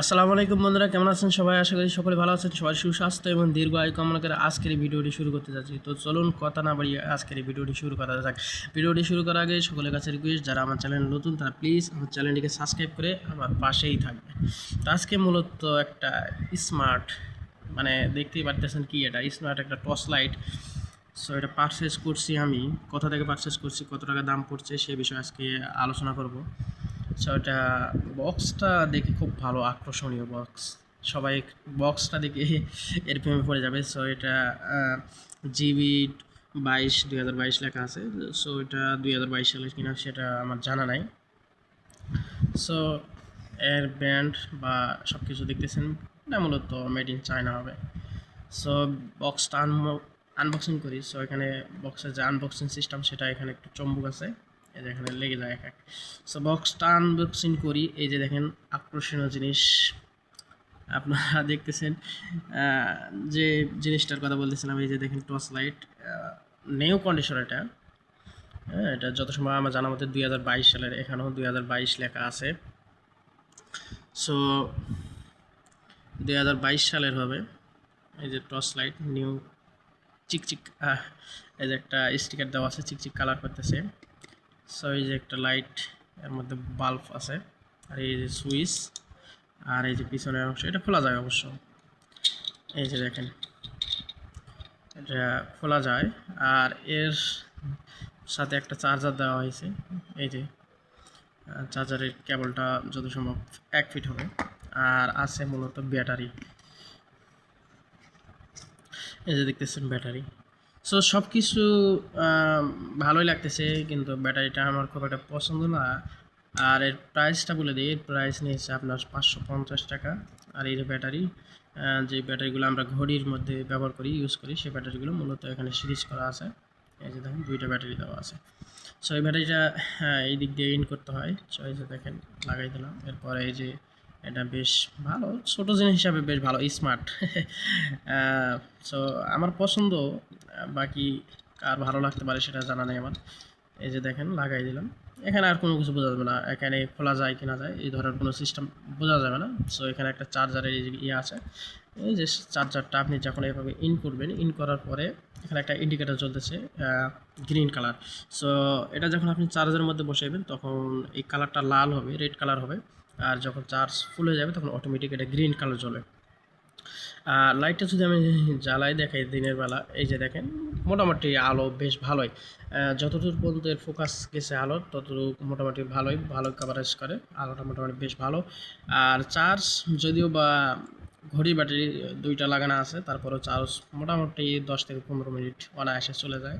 আসসালামু আলাইকুম বন্ধুরা, কেমন আছেন সবাই? আশা করি সকলে ভালো আছেন, সবাই সুস্বাস্থ্য এবং দীর্ঘ আয়ু কামনা করে আজকের ভিডিওটি শুরু করতে যাচ্ছি। তো চলুন কথা না বাড়িয়ে আজকের ভিডিওটি শুরু করা যাক। ভিডিওটি শুরু করার আগে সকলের কাছে রিকোয়েস্ট যারা আমার চ্যানেল নতুন, তারা প্লিজ আমার চ্যানেলটিকে সাবস্ক্রাইব করে আমার পাশেই থাকবে। তো আজকে মূলত একটা স্মার্ট মানে দেখতেই পারতেছেন কি এটা? স্মার্ট একটা টর্চ লাইট সো এটা পারচেস করছি আমি। কোথা থেকে পারচেস করছি? কত টাকা দাম পড়ছে? সে বিষয়ে আজকে আলোচনা করব। সো এটা বক্সটা দেখে খুব ভালো আকর্ষণীয় বক্স সবাই বক্সটা দেখে এর প্রেমে পড়ে যাবে। সো এটা জিবি বাইশ, দুই হাজার বাইশ লেখা আছে। সো এটা দুই হাজার বাইশ সালে কিনা সেটা আমার জানা নাই। সো এর ব্যান্ড বা সব কিছু দেখতেছেন, এটা মূলত মেড ইন চায়না হবে। সো বক্সটা আনবক্সিং করি। সো এখানে বক্সের যে আনবক্সিং সিস্টেম সেটা এখানে একটু চম্বুক আছে। এই যে এখানে লেগে যায় এক এক। সো বক্সটা আনবক্সিং করি। এই যে দেখেন, আকর্ষণীয় জিনিস। আপনারা দেখতেছেন যে জিনিসটার কথা বলতেছিলাম, এই যে দেখেন টর্চ লাইট নেও কন্ডিশন এটা। হ্যাঁ এটা যত সময় আমার জানা মতে দুই হাজার বাইশ সালের, এখানেও দুই হাজার বাইশ লেখা আছে। সো দুই হাজার বাইশ সালের হবে। এই যে টর্চ লাইট নিউ চিকচিক এই যে একটা স্টিকার দেওয়া আছে, চিকচিক কালার করতেছে। সো এই যে একটা লাইটের মধ্যে বাল্ব আছে, আর এই যে সুইচ আর এই যে পিছনের অংশ, এটা খোলা যায় অবশ্য। এই যে দেখেন, এটা খোলা যায়, আর এর সাথে একটা চার্জার দেওয়া হয়েছে। এই যে চার্জারের কেবলটা যত সম্ভব এক ফিট হবে, আর আছে মূলত ব্যাটারি এই যে দেখতেছেন ব্যাটারি সো সব কিছু ভালোই লাগতেছে, কিন্তু ব্যাটারিটা আমার খুব একটা পছন্দ না। আর এর প্রাইসটা বলে দিই, এর প্রাইস নিয়েছে আপনার পাঁচশো পঞ্চাশ টাকা। আর এর ব্যাটারি যে ব্যাটারিগুলো আমরা ঘড়ির মধ্যে ব্যবহার করি ইউজ করি সেই ব্যাটারিগুলো মূলত এখানে সিরিজ করা আছে। এই যে দেখেন, দুইটা ব্যাটারি দেওয়া আছে। সো এই ব্যাটারিটা এই দিক দিয়ে ইন করতে হয়। সো এই যে দেখেন, লাগাই দিলাম। এরপরে এই যে, এটা বেশ ভালো, ছোটো জিনিস হিসাবে বেশ ভালো স্মার্ট সো আমার পছন্দ বাকি কার ভালো লাগতে পারে সেটা জানা নেই আমার। এই যে দেখেন, লাগাই দিলাম। এখানে আর কোনো কিছু বোঝা যাবে না, এখানে খোলা যায় কি না যায়, এই ধরনের কোনো সিস্টেম বোঝা যাবে না। সো এখানে একটা চার্জারের ইয়ে আছে, এই যে চার্জারটা আপনি যখন এভাবে ইন করবেন ইন করার পরে এখানে একটা ইন্ডিকেটার চলতেছে গ্রিন কালার সো এটা যখন আপনি চার্জারের মধ্যে বসাইবেন, তখন এই কালারটা লাল হবে রেড কালার হবে। আর যখন চার্জ ফুল যাবে, তখন অটোমেটিক এটা গ্রিন কালার আর লাইটটা যদি আমি জ্বালাই দেখাই দিনের বেলা, এই যে দেখেন, মোটামুটি আলো বেশ ভালোই। যতদূর পর্যন্ত এর ফোকাস গেছে আলো ততটুকু মোটামুটি ভালোই, ভালো কাভারেজ করে। আলোটা মোটামুটি বেশ ভালো। আর চার্জ যদিও বা ঘড়ি ব্যাটারি দুইটা লাগানো আছে, তারপরেও চার্জ মোটামুটি দশ থেকে পনেরো মিনিট অনায়াসে চলে যায়।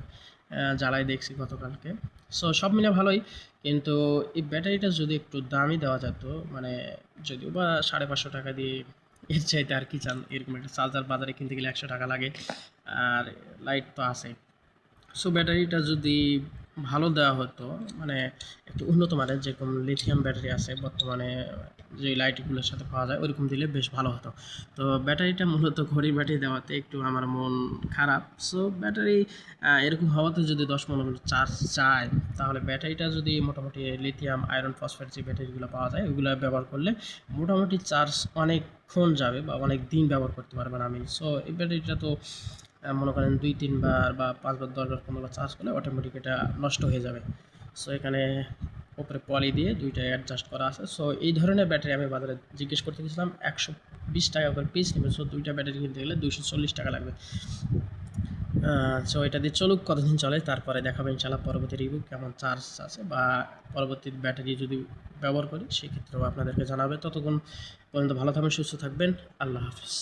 জ্বালাই দেখছি গতকালকে। সো সব মিলে ভালোই, কিন্তু এই ব্যাটারিটা যদি একটু দামি দেওয়া যেত মানে যদিও বা সাড়ে পাঁচশো টাকা দিয়ে এর চাইতে আর কি চান এরকম একটা চার্জার বাজারে কিনতে গেলে একশো টাকা লাগে। আর লাইট তো আছে। সো ব্যাটারিটা যদি ভালো দেওয়া হতো মানে একটু উন্নত মানের যেরকম লিথিয়াম ব্যাটারি আছে বর্তমানে যে লাইটগুলোর সাথে পাওয়া যায় ওরকম দিলে বেশ ভালো হতো। তো ব্যাটারিটা মূলত ঘড়ি ব্যাটারি দেওয়াতে একটু আমার মন খারাপ। সো ব্যাটারি এরকম হওয়াতে যদি দশ পনেরো মিনিট চার্জ চায়, তাহলে ব্যাটারিটা যদি মোটামুটি লিথিয়াম আয়রন ফসফেট যে ব্যাটারিগুলো পাওয়া যায় ওইগুলো ব্যবহার করলে মোটামুটি চার্জ অনেকক্ষণ যাবে বা অনেক দিন ব্যবহার করতে পারবেন আমি সো এই ব্যাটারিটা তো মনে করেন দুই তিনবার বা পাঁচবার, দশবার, পনেরোবার চার্জ করলে অটোমেটিক এটা নষ্ট হয়ে যাবে। সো এখানে উপরে পলি দিয়ে দুইটা অ্যাডজাস্ট করা আছে। সো এই ধরনের ব্যাটারি আমি বাজারে জিজ্ঞেস করতে গেছিলাম, একশো বিশ টাকা করে পিস নেবে। সো দুইটা ব্যাটারি কিনতে গেলে দুইশো চল্লিশ টাকা লাগবে। সো এটা দিয়ে চলুক, কতদিন চলে, তারপরে দেখাবো ইনশাল্লাহ পরবর্তী রিভিউ কেমন চার্জ আছে বা পরবর্তী ব্যাটারি যদি ব্যবহার করি, সেক্ষেত্রেও আপনাদেরকে জানাবে। ততক্ষণ পর্যন্ত ভালো থাকবেন, সুস্থ থাকবেন, আল্লাহ হাফিজ।